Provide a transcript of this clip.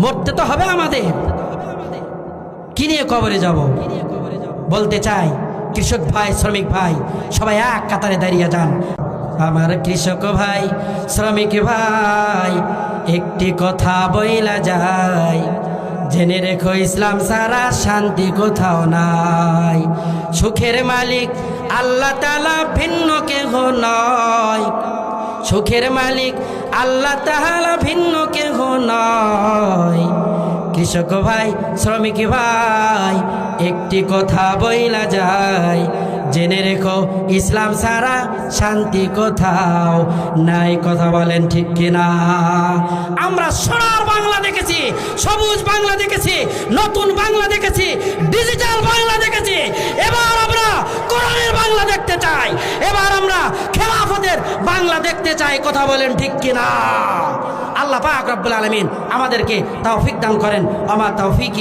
মরতে তো হবে আমাদের। কি নিয়ে কবরে যাব? বলতে চাই, কৃষক ভাই, শ্রমিক ভাই, সবাই এক কাতারে দাঁড়িয়ে যান। আমার কৃষক ভাই, শ্রমিক ভাই, একটি কথা বইলা যায়। জেনে রেখো ইসলাম সারা, শান্তি কোথাও নাই। সুখের মালিক আল্লাহ তালা ভিন্ন কেহ নয়। সুখের মালিক আল্লাহ তাহালা ভিন্ন কেহ নয়। কৃষক ভাই, শ্রমিক ভাই, একটি কথা বইলা যায় জেনে রেখো, ইসলাম সারা শান্তি কোথাও নাই। কথা বলেন ঠিক কিনা? আমরা সোনার বাংলা দেখেছি, সবুজ বাংলা দেখেছি, নতুন বাংলা দেখেছি ডিজিটাল চাই। এবার আমরা খেলাফতের বাংলা দেখতে চাই, কথা বলেন ঠিক কিনা? আল্লাহ পাক রব্বুল আলমিন আমাদেরকে তৌফিক দান করেন, আমার তৌফিক